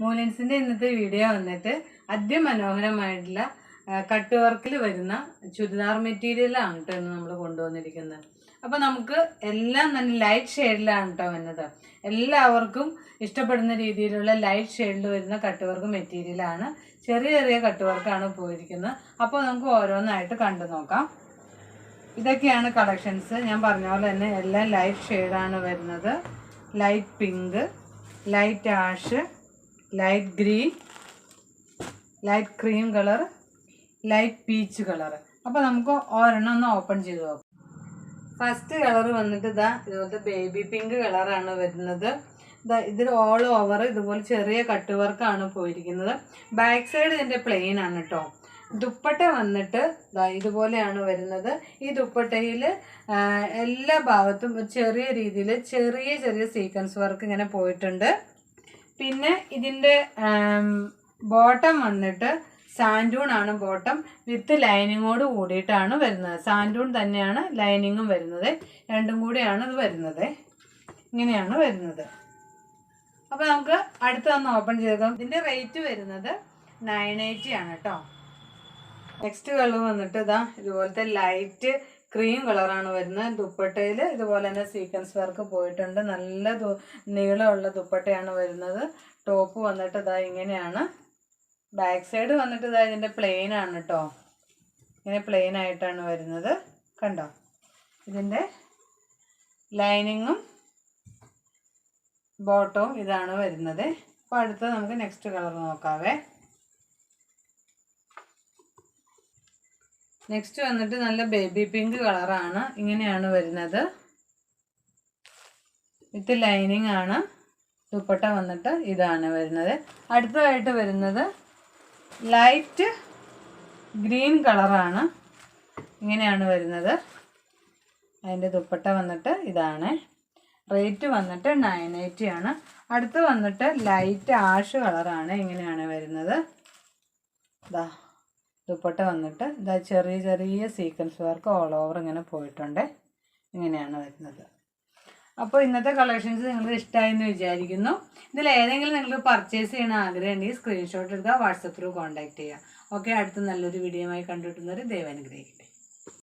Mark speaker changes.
Speaker 1: മൂലൻസിന്റെ ഇന്നത്തെ വീഡിയോ വന്നിട്ട് അതിമനോഹരമായിട്ടുള്ള കട്ട് വർക്കിൽ വരുന്ന ചുരിദാർ മെറ്റീരിയലാണ് കേട്ടോ ഇന്ന് നമ്മൾ കൊണ്ടുവന്നിരിക്കുന്നത്. അപ്പോൾ നമുക്ക് എല്ലാം തന്നെ ലൈറ്റ് ഷെയ്ഡിലാണ് കേട്ടോ വന്നത് എല്ലാവർക്കും ഇഷ്ടപ്പെടുന്ന രീതിയിലുള്ള ലൈറ്റ് ഷെയ്ഡിൽ വരുന്ന കട്ട് വർക്ക് മെറ്റീരിയലാണ് ചെറിയ ചെറിയ കട്ട് വർക്കാണ് പോയിരിക്കുന്നത്. അപ്പോൾ നമുക്ക് ഓരോന്നായിട്ട് കണ്ടു നോക്കാം. ഇതൊക്കെയാണ് കളക്ഷൻസ് ഞാൻ പറഞ്ഞ പോലെ തന്നെ എല്ലാം ലൈറ്റ് ഷെയ്ഡാണ് വരുന്നത്. Light pink light ash light green light cream colour light peach colour അപ്പോൾ നമുക്ക് ഒരെണ്ണം ഒന്ന് ഓപ്പൺ ചെയ്ത് നോക്കാം. ഫസ്റ്റ് കളർ വന്നിട്ട് ഇതാ ഇതുപോലത്തെ ബേബി പിങ്ക് കളറാണ് വരുന്നത്. ഇതാ ഇതിൽ ഓൾ ഓവർ ഇതുപോലെ ചെറിയ കട്ട് വർക്കാണ് പോയിരിക്കുന്നത്. ബാക്ക് സൈഡ് ഇതിന്റെ പ്ലെയിൻ ആണ് കേട്ടോ ദുപ്പട്ട വന്നിട്ട് ഇതുപോലെയാണ് വരുന്നത്. ഈ ദുപ്പട്ടയിൽ എല്ലാ ഭാഗത്തും ചെറിയ രീതിയിൽ ചെറിയ ചെറിയ സീക്വൻസ് വർക്ക് ഇങ്ങനെ പോയിട്ടുണ്ട്. പിന്നെ ഇതിന്റെ ബോട്ടം വന്നിട്ട് സാൻഡൂൺ ആണ് ബോട്ടം വിത്ത് ലൈനിങ്ങോട് കൂടിയിട്ടാണ് വരുന്നത്. സാൻഡൂൺ തന്നെയാണ് ലൈനിങ്ങും വരുന്നത്. രണ്ടും കൂടിയാണ് ഇത് വരുന്നത്. ഇങ്ങനെയാണ് വരുന്നത്. അപ്പോൾ നമുക്ക് അടുത്ത് ഒന്ന് ഓപ്പൺ ചെയ്തേക്കാം. ഇതിന്റെ റേറ്റ് വരുന്നത് നയൻ എയ്റ്റി ആണ് കേട്ടോ നെക്സ്റ്റ് കളർ വന്നിട്ട് ഇതാ ഇതുപോലത്തെ ലൈറ്റ് ക്രീം കളറാണ് വരുന്നത്. ദുപ്പട്ടയിൽ ഇതുപോലെ തന്നെ സീക്വൻസ് വർക്ക് പോയിട്ടുണ്ട്. നല്ല നീളമുള്ള ദുപ്പട്ടയാണ് വരുന്നത്. ടോപ്പ് വന്നിട്ട് ഇതാ ഇങ്ങനെയാണ്. ബാക്ക് സൈഡ് വന്നിട്ട് ഇതാ ഇതിന്റെ പ്ലെയിൻ ആണ് കേട്ടോ ഇങ്ങനെ പ്ലെയിൻ ആയിട്ടാണ് വരുന്നത്. കണ്ടോ? ഇതിന്റെ ലൈനിങ്ങും ബോട്ടവും ഇതാണ് വരുന്നത്. അപ്പോൾ അടുത്തത് നമുക്ക് നെക്സ്റ്റ് കളർ നോക്കാവേ. നെക്സ്റ്റ് വന്നിട്ട് നല്ല ബേബി പിങ്ക് കളറാണ് ഇങ്ങനെയാണ് വരുന്നത്. വിത്ത് ലൈനിങ് ആണ്. ദുപ്പട്ട വന്നിട്ട് ഇതാണ് വരുന്നത്. അടുത്തതായിട്ട് വരുന്നത് ലൈറ്റ് ഗ്രീൻ കളറാണ് ഇങ്ങനെയാണ് വരുന്നത്. അതിന്റെ ദുപ്പട്ട വന്നിട്ട് ഇതാണ്. റേറ്റ് വന്നിട്ട് നയൻ എയ്റ്റി ആണ്. അടുത്ത് വന്നിട്ട് ലൈറ്റ് ആഷ് കളറാണ് ഇങ്ങനെയാണ് വരുന്നത്. ഇതാ ദുപ്പട്ട വന്നിട്ട് ഇതാ ചെറിയ ചെറിയ സീക്വൻസ് വർക്ക് ഓൾ ഓവർ ഇങ്ങനെ പോയിട്ടുണ്ട്. ഇങ്ങനെയാണ് വരുന്നത്. അപ്പോൾ ഇന്നത്തെ കളക്ഷൻസ് നിങ്ങൾക്ക് ഇഷ്ടമായി എന്ന് വിചാരിക്കുന്നു. ഇതിൽ ഏതെങ്കിലും നിങ്ങൾ പർച്ചേസ് ചെയ്യണ ആഗ്രഹം ഉണ്ടെങ്കിൽ സ്ക്രീൻഷോട്ട് എടുക്കുക വാട്സപ്പ് ത്രൂ കോൺടാക്ട് ചെയ്യുക. ഓക്കെ അടുത്ത നല്ലൊരു വീഡിയോ ആയി കണ്ടുകിട്ടുന്നവർ ദയവാനുഗ്രഹിക്കട്ടെ